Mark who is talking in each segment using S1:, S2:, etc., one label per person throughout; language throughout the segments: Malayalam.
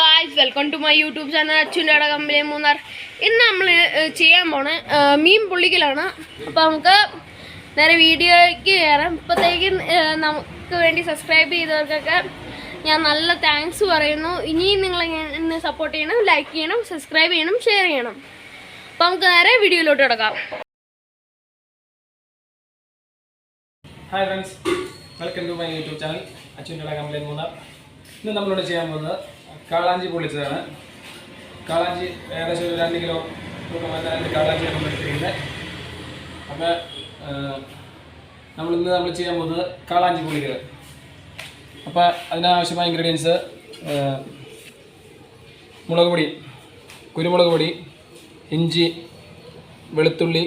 S1: Guys welcome to my YouTube channel അച്ഛന്റെ അട കമ്പനി മൂന്നാർ ഇന്ന് നമ്മൾ ചെയ്യാൻ പോണ മീൻ പുള്ളിക്കലാണ് അപ്പോൾ നമുക്ക് നേരെ വീഡിയോയ്ക്ക് കയറാം ഇപ്പോഴത്തേക്കും നമുക്ക് വേണ്ടി സബ്സ്ക്രൈബ് ചെയ്തവർക്കൊക്കെ ഞാൻ നല്ല താങ്ക്സ് പറയുന്നു. ഇനിയും നിങ്ങൾ എന്നെ സപ്പോർട്ട് ചെയ്യണം ലൈക്ക് ചെയ്യണം സബ്സ്ക്രൈബ് ചെയ്യണം ഷെയർ ചെയ്യണം. അപ്പോൾ നമുക്ക് നേരെ വീഡിയോയിലോട്ട് കിടക്കാം.
S2: Hi friends welcome to my YouTube channel അച്ഛന്റെ കംപ്ലൈന്റ് മൂന്നാർ ഇന്ന് നമ്മളോട് ചെയ്യാൻ പോകുന്നത് കാളാഞ്ചി പൊള്ളിച്ചതാണ്. കാളാഞ്ചി ഏകദേശം ഒരു രണ്ട് കിലോ രണ്ട് കാളാഞ്ചി നമ്മൾ എടുത്തിരിക്കുന്നത് അപ്പോൾ നമ്മളിന്ന് നമ്മൾ ചെയ്യാൻ പോകുന്നത് കാളാഞ്ചി പൊള്ളിക്കൽ അപ്പോൾ അതിനാവശ്യമായ ഇൻഗ്രീഡിയൻസ് മുളക് പൊടി കുരുമുളക് പൊടി ഇഞ്ചി വെളുത്തുള്ളി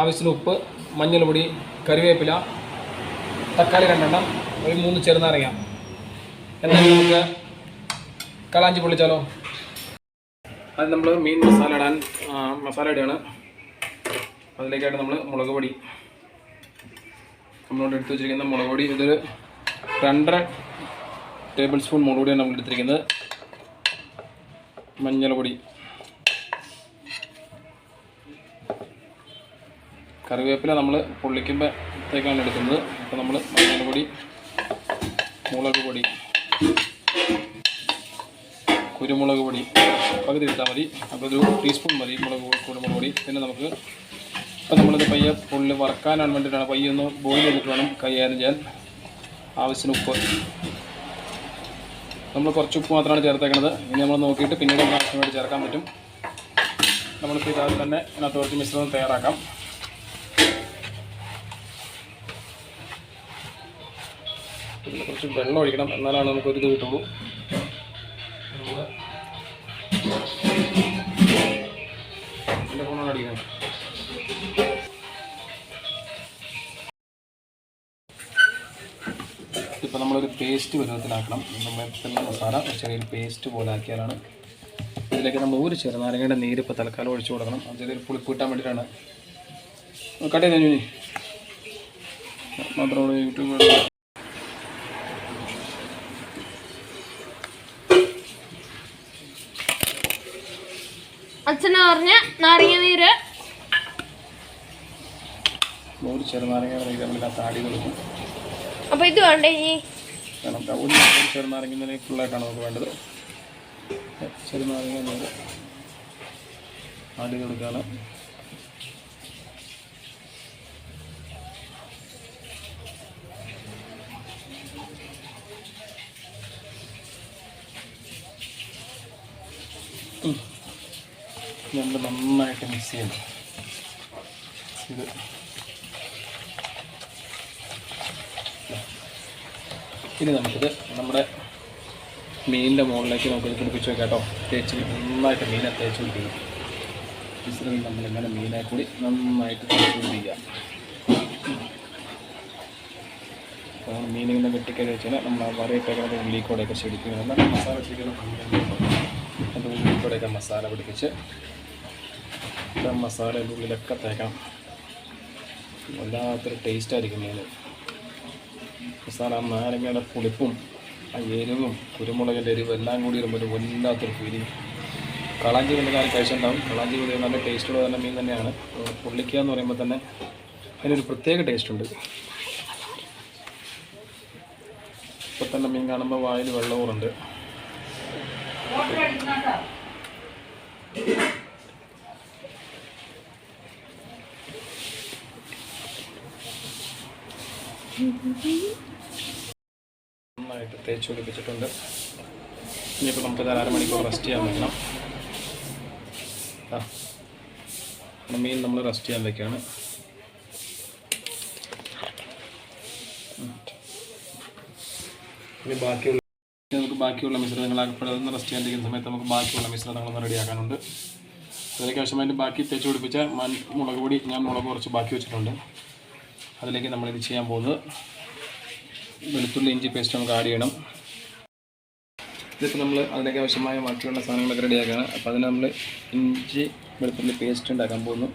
S2: ആവശ്യത്തിന് ഉപ്പ് മഞ്ഞൾപ്പൊടി കറിവേപ്പില തക്കാളി രണ്ടെണ്ണം ഒരു മൂന്ന് ചെറുനാരങ്ങ. എന്തായാലും നമുക്ക് കളാഞ്ചി പൊള്ളിച്ചാലോ? അത് നമ്മൾ മീൻ മസാല ഇടാൻ മസാല ഇടുകയാണ്. അതിലേക്കായിട്ട് നമ്മൾ മുളക് പൊടി. നമ്മളോട് എടുത്തു വെച്ചിരിക്കുന്ന മുളക് പൊടി ഇതൊരു രണ്ടര ടേബിൾ സ്പൂൺ മുളക് പൊടിയാണ് നമ്മൾ എടുത്തിരിക്കുന്നത്. മഞ്ഞൾപ്പൊടി കറിവേപ്പില നമ്മൾ പൊള്ളിക്കുമ്പോഴത്തേക്കാണ് എടുക്കുന്നത്. അപ്പോൾ നമ്മൾ മഞ്ഞൾപ്പൊടി മുളക് പൊടി. കുരുമുളക് പൊടി. പകുതി ഇട്ടാൽ മതി. അപ്പോൾ ഒരു ടീസ്പൂൺ മതി മുളക് കുരുമുളക് പൊടി. പിന്നെ നമുക്ക് അപ്പോൾ നമ്മളിത് പയ്യെ പുള്ളി വറക്കാനാണ് വേണ്ടിയിട്ടാണ് പയ്യ ഒന്ന് ബോയിൽ ചെയ്തിട്ട് വേണം കൈകാര്യം ചെയ്യാൻ. ആവശ്യത്തിന് ഉപ്പ്. നമ്മൾ കുറച്ച് ഉപ്പ് മാത്രമാണ് ചേർത്തേക്കുന്നത് ഇനി നമ്മൾ നോക്കിയിട്ട് പിന്നീട് നമുക്ക് ആവശ്യം വേണ്ടി ചേർക്കാൻ പറ്റും. നമ്മളിപ്പോൾ ഇതാദ്യം തന്നെ ഇതിനകത്ത് കുറച്ച് മിശ്രിതം തയ്യാറാക്കാം. കുറച്ച് വെള്ളം ഒഴിക്കണം. എന്നാലാണ് നമുക്കൊരു ഇത് കിട്ടുള്ളൂ. ഇപ്പോൾ നമ്മളൊരു പേസ്റ്റ് പരുവത്തിലാക്കണം. നമ്മൾ മസാല ചെറിയൊരു പേസ്റ്റ് പോലെ ആക്കിയാലാണ് ഇതിലേക്ക് നമ്മൾ ഒരു ചെറുനാരങ്ങയുടെ നീര് ഇപ്പോൾ തൽക്കാലം ഒഴിച്ചു കൊടുക്കണം. അത് ചെറിയൊരു പുളിപ്പ് കിട്ടാൻ വേണ്ടിയിട്ടാണ്. കട്ട് ചെയ്ത് കഴിഞ്ഞു മാത്രമേ യൂട്യൂബ്
S1: അച്ഛനെ പറഞ്ഞ നാരങ്ങ നീര്.
S2: ഒരു ചെറുനാരങ്ങ ആഡ് ചെയ്ത് കൊടുക്കും.
S1: അപ്പോൾ ഇത് വേണ്ടേ ഇനി?
S2: ഫുള്ളായിട്ടാണ് നമുക്ക് വേണ്ടത്. ചെറുനാരങ്ങ ചെയ്ത് കൊടുക്കുകയാണ്. നമ്മൾ നന്നായിട്ട് മിക്സ് ചെയ്യണം. ഇത് ഇനി നമുക്കിത് നമ്മുടെ മീനിന്റെ മുകളിലേക്ക് നമുക്കിത് പിടിപ്പിച്ച് വെക്കാം കേട്ടോ. തേച്ച് നന്നായിട്ട് മീനെ തേച്ച് പിടിക്കണം മിശ്രം നമ്മളിങ്ങനെ മീനെ കൂടി നന്നായിട്ട് തേച്ച് പിടിപ്പിക്കുക. മീനിങ്ങനെ വെട്ടിക്കഴിഞ്ഞ് വെച്ചാൽ നമ്മൾ വരയിട്ടേക്കുന്നത് ഉള്ളിക്കൂടെയൊക്കെ ശരിക്കും നല്ല മസാല ശരിക്കും അത് ഉള്ളിക്കൂടെയൊക്കെ മസാല പിടിപ്പിച്ച് മസാലയുടെ ഉള്ളിലൊക്കെ തേക്കണം. വല്ലാത്തൊരു ടേസ്റ്റായിരിക്കും മീൻ മസാല ആ നാരങ്ങയുടെ പുളിപ്പും ആ എരിവും കുരുമുളകിന്റെ എരിവും എല്ലാം കൂടി വരുമ്പോൾ ഒരു വല്ലാത്തൊരു ഫീലിംഗ് കളാഞ്ചി കൊണ്ട് കാലം കഴിച്ചിട്ടുണ്ടാവും കളാഞ്ചി കൂടി നല്ല ടേസ്റ്റുള്ള തന്നെ മീൻ തന്നെയാണ്. പുള്ളിക്ക എന്ന് പറയുമ്പോൾ തന്നെ അതിനൊരു പ്രത്യേക ടേസ്റ്റ് ഉണ്ട്. ഇപ്പം തന്നെ മീൻ കാണുമ്പോൾ വായിൽ വെള്ളവുറുണ്ട് നന്നായിട്ട് തേച്ച് പിടിപ്പിച്ചിട്ടുണ്ട്. ഇനിയിപ്പോൾ നമുക്ക് ഒരു അരമണിക്കൂർ റെസ്റ്റ് ചെയ്യാൻ വെക്കണം. മീൻ നമ്മൾ റെസ്റ്റ് ചെയ്യാൻ വെക്കുകയാണ് ഇനി ബാക്കിയുള്ള നമുക്ക് ബാക്കിയുള്ള മിശ്രിതങ്ങളാകപ്പെടുന്ന ഒന്ന് റെസ്റ്റ് ചെയ്യാണ്ടിരിക്കുന്ന സമയത്ത് നമുക്ക് ബാക്കിയുള്ള മിശ്രിതങ്ങളൊന്ന് റെഡിയാക്കാനുണ്ട് അതിലേക്ക് ആവശ്യമായിട്ട് ബാക്കി തേച്ച് പിടിപ്പിച്ച മുളക് പൊടി ഞാൻ മുളക് കുറച്ച് ബാക്കി വെച്ചിട്ടുണ്ട്. അതിലേക്ക് നമ്മളിത് ചെയ്യാൻ പോകുന്നത് വെളുത്തുള്ളി ഇഞ്ചി പേസ്റ്റ് നമുക്ക് ആഡ് ചെയ്യണം. ഇതിപ്പോൾ നമ്മൾ അതിനൊക്കെ ആവശ്യമായ ബാക്കിയുള്ള സാധനങ്ങളൊക്കെ റെഡിയാക്കുകയാണ് അപ്പോൾ അതിന് നമ്മൾ ഇഞ്ചി വെളുത്തുള്ളി പേസ്റ്റ് ഉണ്ടാക്കാൻ പോകുന്നു.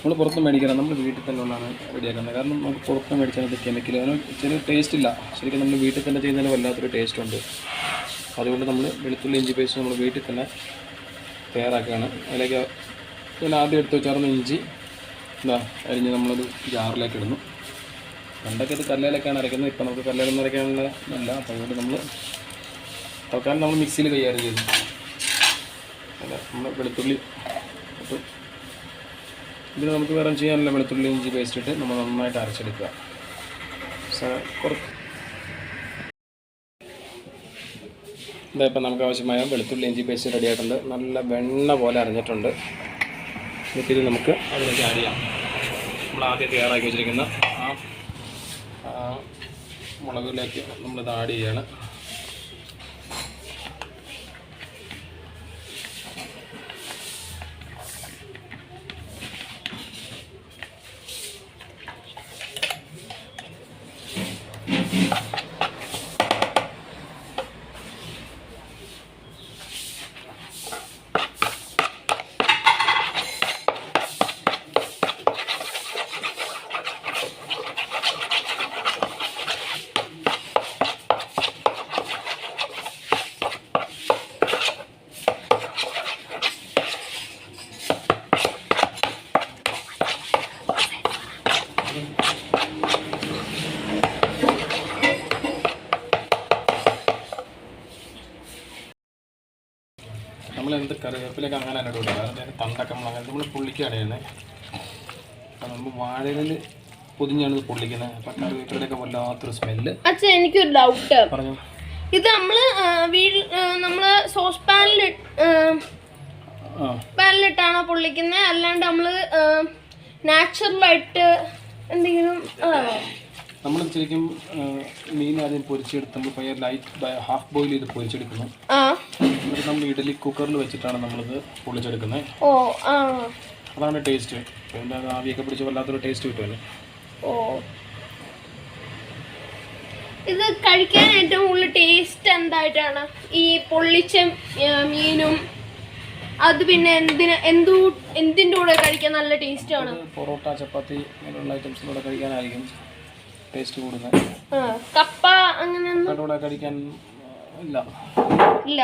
S2: നമ്മൾ പുറത്ത് മേടിക്കണം. നമ്മൾ വീട്ടിൽ തന്നെ ഉള്ളതാണ് റെഡിയാക്കുന്നത് കാരണം നമുക്ക് പുറത്ത് മേടിച്ചാൽ അത് കെമിക്കൽ അതിന് ചെറിയ ടേസ്റ്റ് ഇല്ല. ശരിക്കും നമ്മൾ വീട്ടിൽ തന്നെ ചെയ്യുന്നതിന് വല്ലാത്തൊരു ടേസ്റ്റ് ഉണ്ട്. അതുകൊണ്ട് നമ്മൾ വെളുത്തുള്ളി ഇഞ്ചി പേസ്റ്റ് നമ്മൾ വീട്ടിൽ തന്നെ തയ്യാറാക്കുകയാണ്. അതിലേക്ക് ഞാൻ ആദ്യം എടുത്ത് വെച്ചാർന്ന് ഇഞ്ചി എന്താ അരിഞ്ഞ് നമ്മളത് ജാറിലേക്ക് ഇടുന്നു. പണ്ടൊക്കെ ഇത് കല്ലിലൊക്കെയാണ് അരയ്ക്കുന്നത് ഇപ്പം നമുക്ക് കല്ലിലൊന്നും അരയ്ക്കാനുള്ള ഇല്ല. അപ്പോൾ അതുകൊണ്ട് നമ്മൾ തൽക്കാലം നമ്മൾ മിക്സിയിൽ കൈകാര്യം ചെയ്തു. അല്ല നമ്മൾ വെളുത്തുള്ളി ഇട്ടു. ഇതിന് നമുക്ക് വേറെ ചെയ്യാനല്ല വെളുത്തുള്ളി ഇഞ്ചി പേസ്റ്റ് ഇട്ട് നമ്മൾ നന്നായിട്ട് അരച്ചെടുക്കുക. കുറച്ച് ഇതാ ഇപ്പം നമുക്ക് ആവശ്യമായ വെളുത്തുള്ളി ഇഞ്ചി പേസ്റ്റ് റെഡി ആയിട്ടുണ്ട്. നല്ല വെണ്ണ പോലെ അരഞ്ഞിട്ടുണ്ട്. എന്നിട്ട് ഇത് നമുക്ക് അതിലേക്ക് ആഡ് ചെയ്യാം. നമ്മൾ ആദ്യം തയ്യാറാക്കി വെച്ചിരിക്കുന്ന മുളകിലേക്ക് നമ്മളിത് ആഡ് ചെയ്യാണ് നമ്മൾ എന്ത് കറിവേപ്പിലേക്ക് അങ്ങനെ തന്നെ ഇടുക അതിന്റെ തണ്ടൊക്കെ നമ്മൾ അങ്ങനെ നമ്മൾ പുള്ളിക്കാണ് ചെയ്യുന്നത് അപ്പം നമ്മൾ വാഴയിൽ പൊതിഞ്ഞാണ് ഇത് പൊള്ളിക്കുന്നത്. അപ്പം കറിവേപ്പിലൊക്കെ വല്ലാത്തൊരു സ്മെല്ല്.
S1: അച്ഛൻ എനിക്കൊരു ഡൗട്ട്.
S2: പറഞ്ഞു.
S1: ഇത് നമ്മൾ വീട് നമ്മൾ സോസ് പാനിൽ പാനിലിട്ടാണോ പൊള്ളിക്കുന്നത് അല്ലാണ്ട് നമ്മൾ നാച്ചുറലായിട്ട് എന്തെങ്കിലും
S2: നമ്മൾ ശരിക്കും മീൻ ആദ്യം പൊരിച്ചെടുത്ത് നമ്മൾ പയ്യെ ലൈറ്റ് ഹാഫ് ബോയിൽ ചെയ്ത് പൊരിച്ചെടുക്കുന്നു. എന്നിട്ട് നമ്മൾ ഇഡലി കുക്കറിൽ വെച്ചിട്ടാണ് നമ്മളിത് പൊളിച്ചെടുക്കുന്നത്.
S1: ഓ ആ.
S2: അതാണ് ടേസ്റ്റ്. പിന്നെ അത് ആവിയൊക്കെ പിടിച്ച് വല്ലാത്തൊരു ടേസ്റ്റ് കിട്ടുമല്ലോ?
S1: ഓ. ഇത് കഴിക്കാൻ ഏറ്റവും കൂടുതൽ ടേസ്റ്റ് എന്തായിട്ടാണ്? ഈ പൊള്ളിച്ച മീനും അത് പിന്നെ എന്തിന് എന്തു എന്തിന്റെ കൂടെ കഴിക്കാൻ നല്ല ടേസ്റ്റ് ആണ്
S2: പൊറോട്ട ചപ്പാത്തി അങ്ങനെയുള്ള ഐറ്റംസിലൂടെ കഴിക്കാനായിരിക്കും ടേസ്റ്റ് കൂടുന്നത്.
S1: കപ്പ
S2: കൂടെ കഴിക്കാൻ ഇല്ല.
S1: ഇല്ല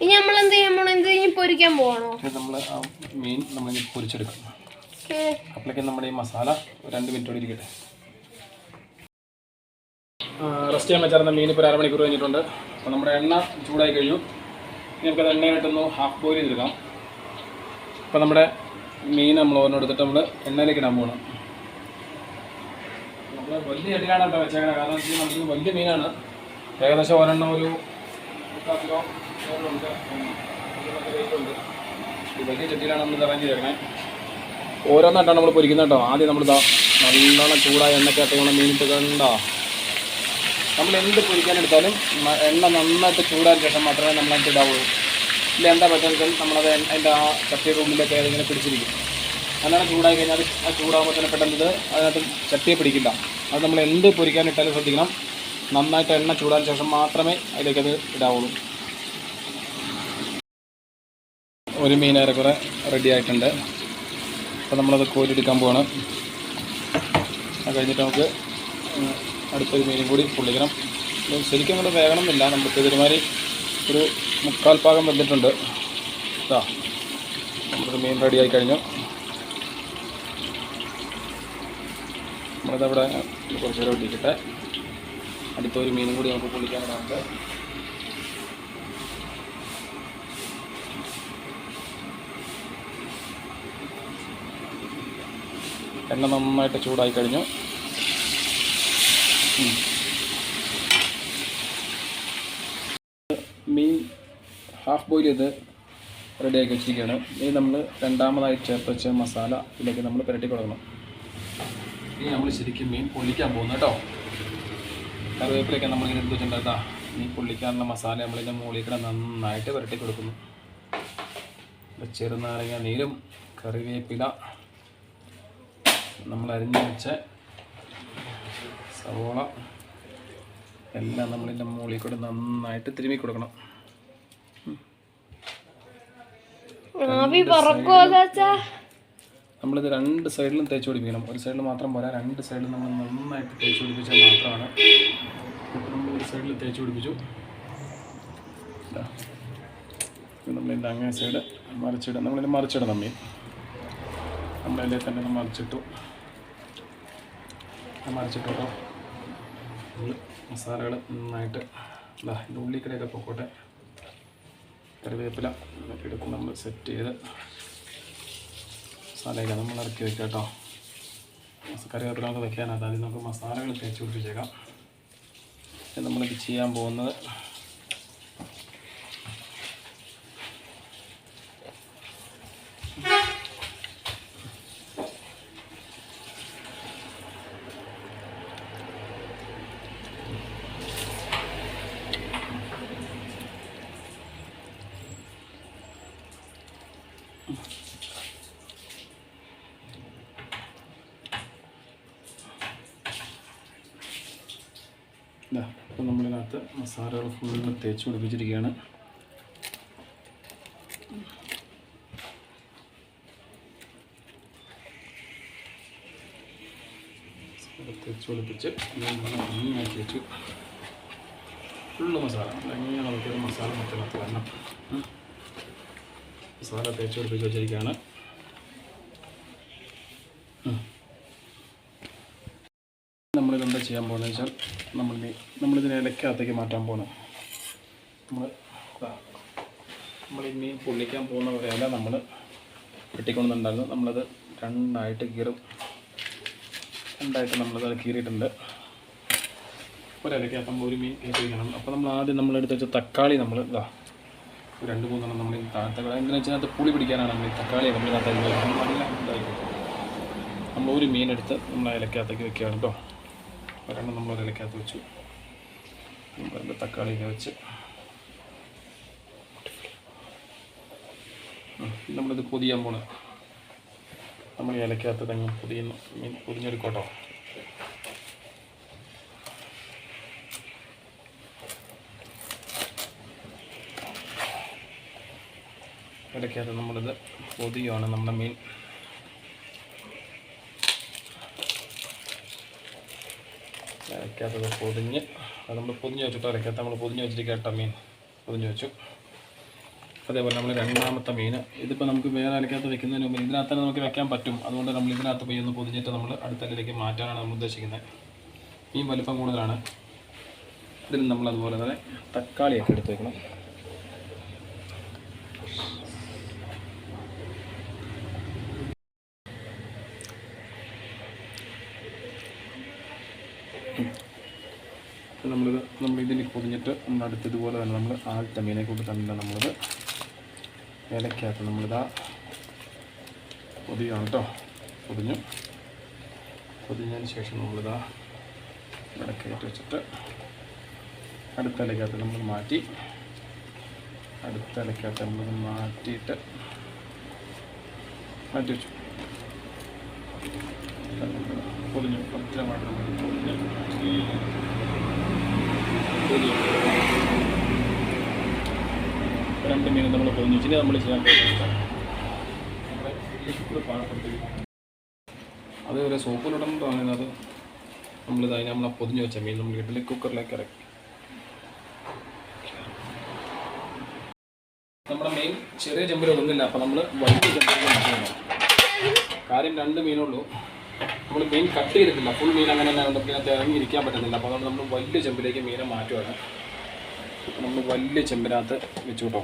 S1: ഇനി നമ്മൾ എന്ത് ചെയ്യാൻ പോണോ എന്ത് ഇനി പൊരിക്കാൻ പോകണോ
S2: നമ്മൾ ആ മീൻ നമ്മൾ പൊരിച്ചെടുക്കും. അപ്പോഴേക്കും നമ്മുടെ ഈ മസാല രണ്ട് മിനിറ്റ് കൂടി ഇരിക്കട്ടെ റെസ്റ്റ് ചെയ്യാൻ വെച്ചായിരുന്ന മീൻ ഇപ്പോൾ അരമണിക്കൂർ കഴിഞ്ഞിട്ടുണ്ട്. അപ്പോൾ നമ്മുടെ എണ്ണ ചൂടായി കഴിഞ്ഞു. ഇനി നമുക്കത് എണ്ണയായിട്ടൊന്ന് ഹാഫ് ബോയിൽ ചെയ്തെടുക്കാം. അപ്പോൾ നമ്മുടെ മീൻ നമ്മൾ ഓരോന്ന് എടുത്തിട്ട് നമ്മൾ എണ്ണയിലേക്ക് ഇടാൻ പോകണം നമ്മൾ വലിയ എണ്ണയാണ് കേട്ടോ വെച്ചേക്കണത് കാരണം വെച്ചാൽ നമുക്ക് വലിയ മീനാണ്. ഏകദേശം ഒരെണ്ണം ഒരു മുക്കാൽ കിലോ ഉണ്ട് വലിയ ചട്ടിയിലാണ് നമ്മൾ ഇറങ്ങി ഓരോന്നായിട്ടാണ് നമ്മൾ പൊരിക്കുന്നത് കേട്ടോ. ആദ്യം നമ്മൾ ഇതാ നല്ലോണം ചൂടായ എണ്ണയ്ക്ക് വേണം മീനിട്ട് കണ്ടോ. നമ്മൾ എന്ത് പൊരിക്കാനെടുത്താലും എണ്ണ നന്നായിട്ട് ചൂടാൻ ശേഷം മാത്രമേ നമ്മൾ അതിന്റെ ഇടാവുള്ളൂ ഇല്ല എന്താ പറ്റുന്നത് നമ്മളത് അതിന്റെ ആ ചട്ടിയുടെ ഉള്ളിലൊക്കെ അതിങ്ങനെ പിടിച്ചിരിക്കും. നല്ലോണം ചൂടായി കഴിഞ്ഞാൽ ആ ചൂടാകുമ്പോൾ തന്നെ പെട്ടെന്ന് അതിനകത്ത് ചട്ടിയെ പിടിക്കില്ല. അത് നമ്മൾ എന്ത് പൊരിക്കാനിട്ടാലും ശ്രദ്ധിക്കണം. നന്നായിട്ട് എണ്ണ ചൂടാൻ ശേഷം മാത്രമേ അതിലേക്കത് ഇടാവുള്ളൂ. ഒരു മീൻ ഏറെക്കുറെ റെഡി ആയിട്ടുണ്ട്. അപ്പോൾ നമ്മളത് കോരിയെടുക്കാൻ പോവാണ്. അത് കഴിഞ്ഞിട്ട് നമുക്ക് അടുത്തൊരു മീനും കൂടി പൊള്ളിക്കണം. ശരിക്കും നമ്മൾ വേകണമെന്നില്ല. നമുക്ക് ഇതൊരുമാതിരി ഒരു മുക്കാൽ ഭാഗം വന്നിട്ടുണ്ട് ഇതാ നമ്മുടെ മീൻ റെഡി ആയി കഴിഞ്ഞു. നമ്മളിതവിടെ കുറച്ച് നേരം അടുത്തൊരു മീനും കൂടി നമുക്ക് പൊള്ളിക്കാനുണ്ട് എണ്ണ നന്നായിട്ട് ചൂടായി കഴിഞ്ഞു. മീൻ ഹാഫ് ബോയിൽ ചെയ്ത് റെഡിയാക്കി വെച്ചിരിക്കുകയാണ്. ഇനി നമ്മൾ രണ്ടാമതായി ചേർത്ത് വെച്ച മസാല ഇതിലേക്ക് നമ്മൾ പുരട്ടി കൊടുക്കണം. ഇനി നമ്മൾ ശരിക്കും മീൻ പൊള്ളിക്കാൻ പോകുന്നു കേട്ടോ. കറിവേപ്പിലൊക്കെ നമ്മളിങ്ങനെ എടുത്ത് വെച്ചിട്ടുണ്ടാ മീൻ പൊള്ളിക്കാനുള്ള മസാല നമ്മളിതിന്റെ മുകളിൽ നന്നായിട്ട് പുരട്ടി കൊടുക്കുന്നു. ചെറുനാരങ്ങ നീരും കറിവേപ്പില നമ്മൾ അരിഞ്ഞു വെച്ച സവോള എല്ലാം നമ്മളിന്റെ മുകളിൽ കൂടെ നന്നായിട്ട് തിരുമ്മി കൊടുക്കണം. നമ്മളിത് രണ്ട് സൈഡിലും തേച്ച് പിടിപ്പിക്കണം. ഒരു സൈഡിൽ മാത്രം പോരാ രണ്ട് സൈഡിലും നമ്മൾ നന്നായിട്ട് തേച്ച് പിടിപ്പിച്ചാൽ മാത്രമാണ്. നമ്മൾ ഒരു സൈഡിൽ തേച്ച് പിടിപ്പിച്ചു. നമ്മളിന്റെ നമ്മളിതിന്റെ അങ്ങേ സൈഡ് മറിച്ചിടാം. നമ്മളിത് മറിച്ചിടണം മീൻ. നമ്മളതിലെ തന്നെ മറിച്ചിട്ടു. മറിച്ചിട്ടു കേട്ടോ മസാലകൾ നന്നായിട്ട് ഇതാ ഇത് ഉള്ളിക്കടയൊക്കെ പൊക്കോട്ടെ. കറിവേപ്പില എടുക്കും നമ്മൾ സെറ്റ് ചെയ്ത് മസാലയൊക്കെ നമ്മൾ ഇറക്കി വെക്കാം കേട്ടോ. കറിവേപ്പില നമുക്ക് വെക്കാനകത്ത് അതിൽ നമുക്ക് മസാലകൾ തേച്ച് പിടിപ്പിച്ചേക്കാം. നമ്മൾ ചെയ്യാൻ പോകുന്നത് ഇതാ ഇപ്പോൾ നമ്മളിതിനകത്ത് മസാലകൾ ഫുള്ള് തേച്ച് പിടിപ്പിച്ചിരിക്കുകയാണ്. തേച്ച് പിടിപ്പിച്ച് നന്നാക്കി വെച്ചു ഫുള്ള് മസാല എങ്ങനെ മസാല മറ്റേ. മസാല തേച്ച് പിടിപ്പിച്ച് വെച്ചിരിക്കുകയാണ് നമ്മളിത് എന്താ ചെയ്യാൻ പോകുന്നത് വെച്ചാൽ നമ്മൾ നമ്മളിതിനെ ഇലക്കകത്തേക്ക് മാറ്റാൻ പോകണം നമ്മൾ നമ്മൾ ഈ മീൻ പൊള്ളിക്കാൻ പോകുന്ന ഒരു നമ്മൾ വെട്ടിക്കൊണ്ടുണ്ടായിരുന്നു നമ്മളത് രണ്ടായിട്ട് കീറും. രണ്ടായിട്ട് നമ്മളത് കീറിയിട്ടുണ്ട്. ഒരിലക്കകത്ത് നമ്മൾ ഒരു മീൻ കീറി വയ്ക്കണം അപ്പോൾ നമ്മൾ ആദ്യം നമ്മളെടുത്ത് വെച്ച തക്കാളി നമ്മൾ ഇതാ രണ്ട് മൂന്നെണ്ണം നമ്മൾ താഴത്തെ എന്താണെന്ന് വെച്ചാൽ അത് പുളി പിടിക്കാനാണ് നമ്മൾ ഈ തക്കാളി നമ്മൾ നല്ല ഇതായിരിക്കും നമ്മൾ മീനെടുത്ത് നമ്മൾ ഇലക്കകത്തേക്ക് വെക്കുകയാണ് കേട്ടോ. ഒരെണ്ണം നമ്മൾ ഒരു വെച്ചു അതിന്റെ തക്കാളിയൊക്കെ വെച്ച്. നമ്മളിത് പൊതിയാൻ പോണേ. നമ്മൾ ഇലക്കകത്ത് തന്നെ പൊതിയുന്നു. മീൻ പൊതിഞ്ഞെടുക്കോട്ടോ ഇടയ്ക്കകത്ത് നമ്മളിത് പൊതിയാണ് നമ്മുടെ മീൻ അരയ്ക്കാത്തത് പൊതിഞ്ഞ് അത് നമ്മൾ പൊതിഞ്ഞ് വെച്ചിട്ട് അരയ്ക്കാത്ത നമ്മൾ പൊതിഞ്ഞ് വെച്ചിരിക്കുക മീൻ. പൊതിഞ്ഞ് വെച്ചു. അതേപോലെ നമ്മൾ രണ്ടാമത്തെ മീൻ. ഇതിപ്പോൾ നമുക്ക് വേറെ അരയ്ക്കകത്ത് വെക്കുന്നതിന് മുമ്പ് ഇതിനകത്ത് തന്നെ നമുക്ക് വെക്കാൻ പറ്റും. അതുകൊണ്ട് നമ്മൾ ഇതിനകത്ത് പോയി ഒന്ന് പൊതിഞ്ഞിട്ട് നമ്മൾ അടുത്തല്ലേക്ക് മാറ്റാനാണ് നമ്മൾ ഉദ്ദേശിക്കുന്നത്. മീൻ വലിപ്പം കൂടുതലാണ്. ഇതിൽ നമ്മൾ അതുപോലെ തന്നെ തക്കാളിയൊക്കെ എടുത്ത് വെക്കണം നമ്മളിത് നമ്മൾ പൊതിഞ്ഞിട്ട് നമ്മൾ അടുത്ത് ഇതുപോലെ തന്നെ നമ്മൾ ആദ്യത്തെ മീനെ കൊണ്ട് തന്നെ നമ്മളിത് ഇലക്കകത്ത് നമ്മളിതാ പൊതിയാണ് കേട്ടോ. പൊതിഞ്ഞു. പൊതിഞ്ഞതിന് ശേഷം നമ്മളിതാ ഇവിടെ വെച്ചിട്ട് അടുത്ത ഇലക്കകത്ത് നമ്മൾ മാറ്റി അടുത്ത ഇലക്കകത്ത് നമ്മൾ മാറ്റിയിട്ട് മാറ്റി വെച്ചു. പൊതിഞ്ഞു. ഭദ്രമായിട്ട് നമ്മൾ പൊതിഞ്ഞു. രണ്ട് മീൻ നമ്മൾ വെച്ചിട്ട് നമ്മൾ ചെയ്യാൻ അത് ഒരു സോപ്പിലിടണം പറയുന്നത് നമ്മളിത് അതിന് നമ്മൾ പൊതിഞ്ഞ് വെച്ച മീൻ നമ്മൾ ഇഡ്ഡലി കുക്കറിലേക്ക് ഇറക്കി. നമ്മുടെ മീൻ ചെറിയ ചെമ്പരൊന്നുമില്ല അപ്പോൾ നമ്മൾ വലിയ മാറ്റണം കാര്യം രണ്ട് മീനുള്ളൂ നമ്മൾ മീൻ കട്ട് ചെയ്തിട്ടില്ല. ഫുൾ മീൻ അങ്ങനെ തന്നെ നമുക്ക് ഇതിനകത്ത് ഇറങ്ങിയിരിക്കാൻ പറ്റുന്നില്ല. അപ്പോൾ അതുകൊണ്ട് നമ്മൾ വലിയ ചെമ്പിലേക്ക് മീനെ മാറ്റുവാണ്. നമ്മൾ വലിയ ചെമ്പിനകത്ത് വെച്ചു കേട്ടോ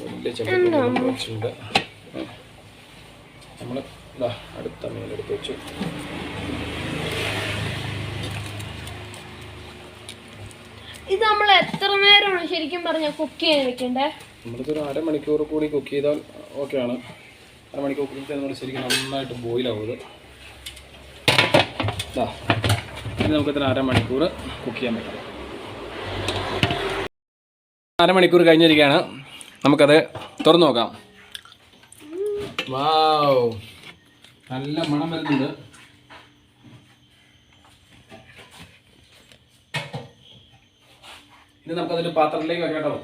S2: വലിയ ചെമ്പിൽ നമ്മൾ വെച്ചിട്ടുണ്ട്. നമ്മൾ അടുത്ത മീനെടുത്ത് വെച്ചു.
S1: ഇത് നമ്മൾ എത്ര നേരമാണ് ശരിക്കും പറഞ്ഞാൽ കുക്ക് ചെയ്യാൻ വെക്കണ്ടേ
S2: നമ്മളിതൊരു അരമണിക്കൂർ കൂടി കുക്ക് ചെയ്താൽ ഓക്കെയാണ്. അരമണിക്കൂർ ചെയ്താൽ നമ്മൾ ശരിക്കും നന്നായിട്ട് ബോയിലാവുന്നത് ഇത് ഇനി നമുക്കിതിന് അരമണിക്കൂർ കുക്ക് ചെയ്യാൻ പറ്റും. അരമണിക്കൂർ കഴിഞ്ഞിരിക്കുകയാണ്. നമുക്കത് തുറന്നു നോക്കാം. വാവ് നല്ല മണം വരുന്നുണ്ട്. ഇനി നമുക്കതിന്റെ പാത്രത്തിലേക്ക് വെക്കാം കേട്ടോ.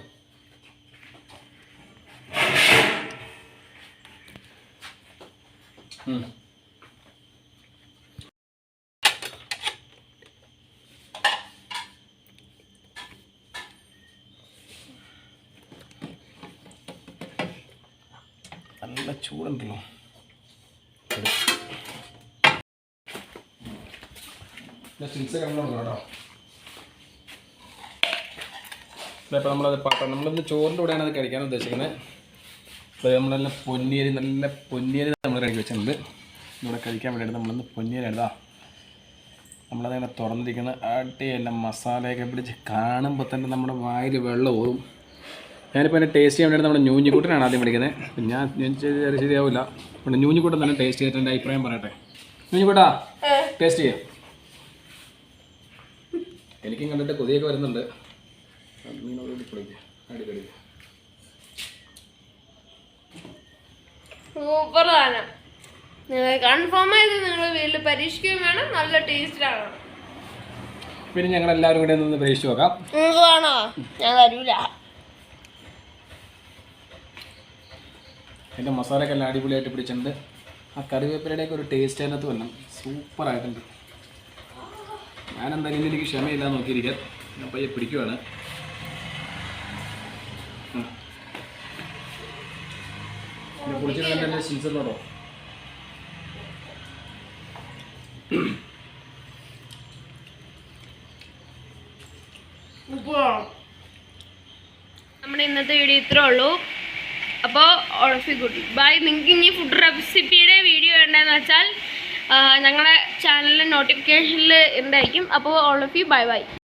S2: നല്ല ചൂടുണ്ടല്ലോ ചികിത്സ ഇപ്പം നമ്മളത് പാത്രം നമ്മളിന്ന് ചോറിന്റെ കൂടെയാണ് അത് കഴിക്കാൻ ഉദ്ദേശിക്കുന്നത്. അപ്പോൾ നമ്മളെല്ലാം പൊന്നിയരി നല്ല പൊന്നിയരി നമ്മൾ കഴിക്കി വെച്ചിട്ടുണ്ട്. ഇവിടെ കഴിക്കാൻ വേണ്ടിയിട്ട് നമ്മളൊന്ന് പൊന്നിയരി ഇടാം നമ്മളതങ്ങനെ തുറന്നിരിക്കുന്ന അടിയല്ല മസാലയൊക്കെ പിടിച്ച് കാണുമ്പോൾ തന്നെ നമ്മുടെ വായിൽ വെള്ളം ഓറും ഞാനിപ്പോൾ അതിന്റെ ടേസ്റ്റ് ചെയ്യാൻ വേണ്ടിയിട്ട് നമ്മുടെ ഞൂഞ്ഞിക്കൂട്ടനാണ് ആദ്യം പഠിക്കുന്നത് അപ്പം ഞാൻ ഞാൻ ശരിയാവില്ല ഇവിടെ ഞൂഞ്ഞിക്കൂട്ടൻ തന്നെ ടേസ്റ്റ് ചെയ്തിട്ട് എന്റെ അഭിപ്രായം പറയട്ടെ. ഞൂഞ്ഞിക്കൂട്ടാ ടേസ്റ്റ് ചെയ്യാം. എനിക്കും കണ്ടിട്ട് കൊതിയൊക്കെ വരുന്നുണ്ട്. മീനോട് പൊളിക്കുക അടിപൊളി.
S1: സൂപ്പർ സാധനം. നിങ്ങൾ കൺഫേം ആയത് നിങ്ങൾ വീട്ടിൽ പരീക്ഷിക്കുകയും വേണം. നല്ല ടേസ്റ്റാണ്
S2: പിന്നെ ഞങ്ങൾ എല്ലാവരും കൂടെ ഒന്ന് പരീക്ഷിച്ച് നോക്കാം.
S1: നിങ്ങൾക്ക് വേണോ? ഞാൻ തരൂല
S2: എന്റെ മസാലയൊക്കെ എല്ലാം അടിപൊളിയായിട്ട് പിടിച്ചിട്ടുണ്ട്. ആ കറിവേപ്പിലയുടെയൊക്കെ ഒരു ടേസ്റ്റ് അതിനകത്ത് വരണം സൂപ്പറായിട്ടുണ്ട് ഞാൻ എന്തായാലും ഇന്ന് എനിക്ക് ക്ഷമയില്ല നോക്കിയിരിക്കാൻ ഞാൻ പയ്യെ പിടിക്കുവാണ്. പിന്നെ കുളിച്ചിട്ട് തന്നെ എന്റെ സീസണിലോടോ
S1: നമ്മുടെ ഇന്നത്തെ വീഡിയോ ഇത്രേ ഉള്ളൂ. അപ്പോൾ ഉഴപ്പി ഗുഡ് ബൈ നിങ്ങൾക്ക് ഇനി ഫുഡ് റെസിപ്പിയുടെ വീഡിയോ വേണ്ടതെന്ന് വെച്ചാൽ ഞങ്ങളുടെ ചാനലിൽ നോട്ടിഫിക്കേഷനിൽ ഉണ്ടായിരിക്കും അപ്പോൾ all of you bye bye